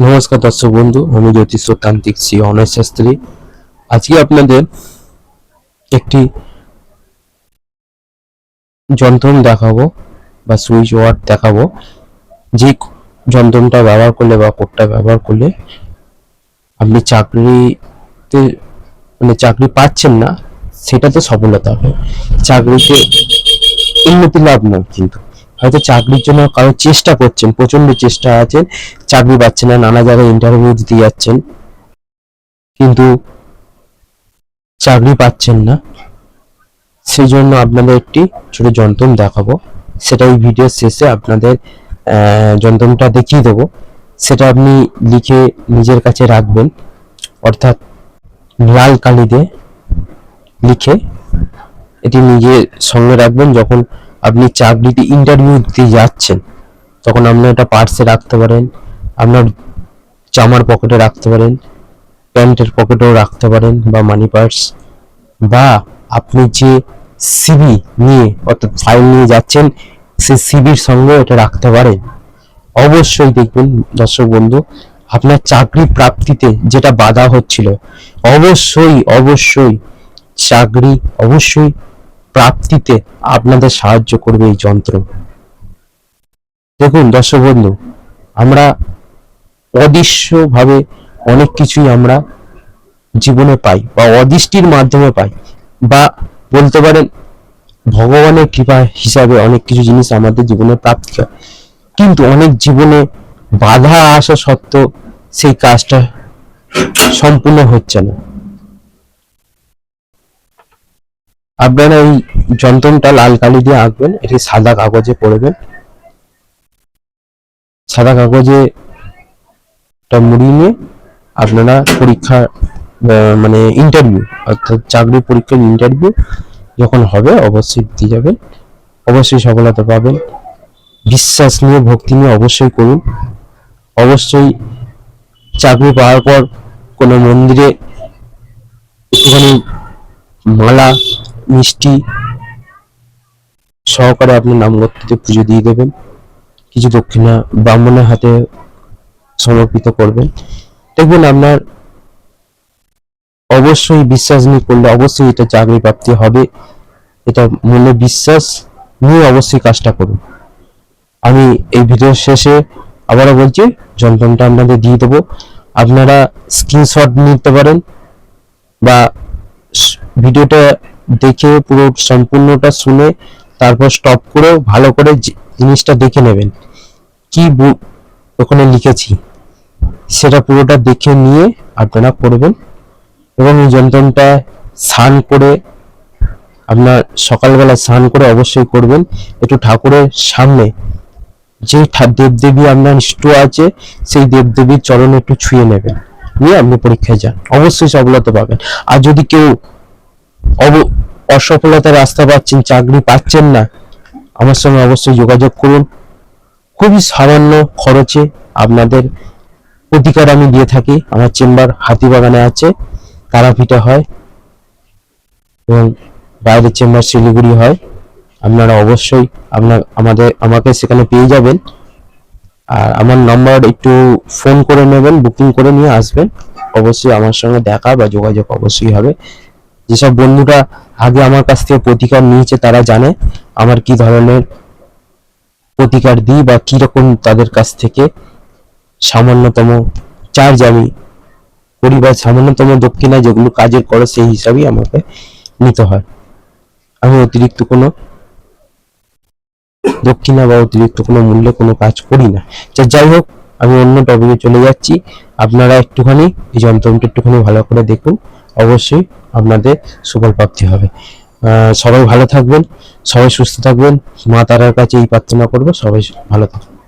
নমস্কার দর্শক বন্ধু, আমি জ্যোতিষ তান্ত্রিক শ্রী অনয় শাস্ত্রী। আজকে আপনাদের একটি যন্ত্রণ দেখাবো বা সুইচ ওয়ার্ড দেখাবো। যে যন্ত্রণটা ব্যবহার করলে বা কোডটা ব্যবহার করলে আপনি চাকরিতে মানে চাকরি পাচ্ছেন না, সেটাতে সফলতা হবে। চাকরিতে উন্নতি লাভ নয় কিন্তু। হয়তো চাকরির জন্য কারও চেষ্টা করছেন প্রচণ্ড চেষ্টা আছে চাকরি পাচ্ছেন না নানা জায়গায় ইন্টারভিউ দিতে যাচ্ছেন কিন্তু চাকরি পাচ্ছেন না। সেই জন্য আপনাদের একটি ছোট যন্ত্রণ দেখাবো। সেটা এই ভিডিওর শেষে আপনাদের আহ, যন্ত্রণটা দেখিয়ে দেবো। সেটা আপনি লিখে নিজের কাছে রাখবেন অর্থাৎ লাল কালি দিয়ে লিখে এটি নিজের সঙ্গে রাখবেন যখন আপনি চাকরিতে ইন্টারভিউ দিতে যাচ্ছেন, তখন আপনি এটা পার্সে রাখতে পারেন, আপনার জামার পকেটে রাখতে পারেন প্যান্টের পকেটেও রাখতে পারেন বা মানি পার্স বা আপনি যে সিবি নিয়ে, অর্থাৎ ফাইল নিয়ে যাচ্ছেন, সেই সিবির সঙ্গে এটা রাখতে পারেন। অবশ্যই দেখবেন, দর্শক বন্ধু, আপনার চাকরি প্রাপ্তিতে যেটা বাধা হচ্ছিল, অবশ্যই অবশ্যই, চাকরি অবশ্যই প্রাপ্তিতে আপনাদের সাহায্য করবে এই যন্ত্র। দেখুন দর্শক বন্ধু আমরা অদৃশ্যভাবে অনেক কিছুই আমরা জীবনে পাই বা অদৃষ্টির মাধ্যমে পাই বা বলতে পারেন ভগবানের কৃপা হিসাবে অনেক কিছু জিনিস আমাদের জীবনে প্রাপ্তি হয়। কিন্তু অনেক জীবনে বাধা আসা সত্ত্বেও সেই কাজটা সম্পূর্ণ হচ্ছে না। আপনারা এই যন্ত্রণটা লাল কালি দিয়ে আঁকবেন, এটি সাদা কাগজে পড়বেন। সাদা কাগজে টা মুড়িয়ে নিয়ে আপনারা পরীক্ষা মানে ইন্টারভিউ অর্থাৎ চাকরি পরীক্ষার ইন্টারভিউ যখন হবে, অবশ্যই দিতে যাবেন। অবশ্যই সফলতা পাবেন। বিশ্বাস নিয়ে, ভক্তি নিয়ে অবশ্যই করুন। অবশ্যই চাকরি পাওয়ার পর কোনো মন্দিরে একটুখানি মালা মিষ্টি সহকারে আপনি নামগত্রতে পুজো দিয়ে দেবেন। কিছু দক্ষিণা ব্রাহ্মণের হাতে সমর্পিত করবেন। দেখবেন আপনার অবশ্যই বিশ্বাস নিয়ে করলে অবশ্যই এটা চাকরি প্রাপ্তি হবে। এটা মনে বিশ্বাস নিয়ে অবশ্যই কাজটা করুন। আমি এই ভিডিওর শেষে আবারও বলছি, যন্ত্রণটা আপনাদের দিয়ে দেবো। আপনারা স্ক্রিনশট নিতে পারেন বা ভিডিওটা দেখে পুরো সম্পূর্ণটা শুনে তারপর স্টপ করেও ভালো করে জিনিসটা দেখে নেবেন। কি ওখানে লিখেছি। সেটা পুরোটা দেখে নিয়ে আপনারা করবেন এবং এই যন্ত্রণটা স্নান করে আপনার সকালবেলা স্নান করে অবশ্যই করবেন। একটু ঠাকুরের সামনে যে দেবদেবী আপনার ইষ্ট আছে, সেই দেবদেবীর চরণ একটু ছুঁয়ে নেবেন। নিয়ে আপনি পরীক্ষায় যান। অবশ্যই সফলতা পাবেন। আর যদি কেউ অসফলতার রাস্তা পাচ্ছেন, চাকরি পাচ্ছেন না। আমার সঙ্গে অবশ্যই যোগাযোগ করুন। খুবই সামান্য খরচে আপনাদের প্রতিকার আমি দিয়ে থাকি। আমার চেম্বার হাতিবাগানে আছে, তারাপীঠে হয় এবং বাইরের চেম্বার শিলিগুড়ি হয়। আপনারা অবশ্যই আপনার, আমাদের, আমাকে সেখানে পেয়ে যাবেন। আর আমার নাম্বার একটু ফোন করে নেবেন, বুকিং করে নিয়ে আসবেন। অবশ্যই আমার সঙ্গে দেখা বা যোগাযোগ অবশ্যই হবে। যেসব বন্ধুরা আগে আমার কাছ থেকে প্রতিকার নিয়েছে তারা জানে আমার কি ধরনের প্রতিকার দিই বা কি রকম তাদের কাছ থেকে সামান্যতম চার্জ আমি করি বা সামান্যতম দক্ষিণা যেগুলো কাজের করে সেই হিসাবেই আমাকে নিতে হয়। আমি অতিরিক্ত কোনো দক্ষিণা বা অতিরিক্ত কোনো মূল্যে কোনো কাজ করি না। যাই হোক আমি অন্য টপিকে চলে যাচ্ছি। আপনারা একটুখানি এই যন্ত্রণটা একটুখানি ভালো করে দেখুন। অবশ্যই আপনাদের সুফল প্রাপ্তি হবে। সবাই ভালো থাকবেন, সবাই সুস্থ থাকবেন। মা তারার কাছে এই প্রার্থনা করব, সবাই ভালো থাকবেন।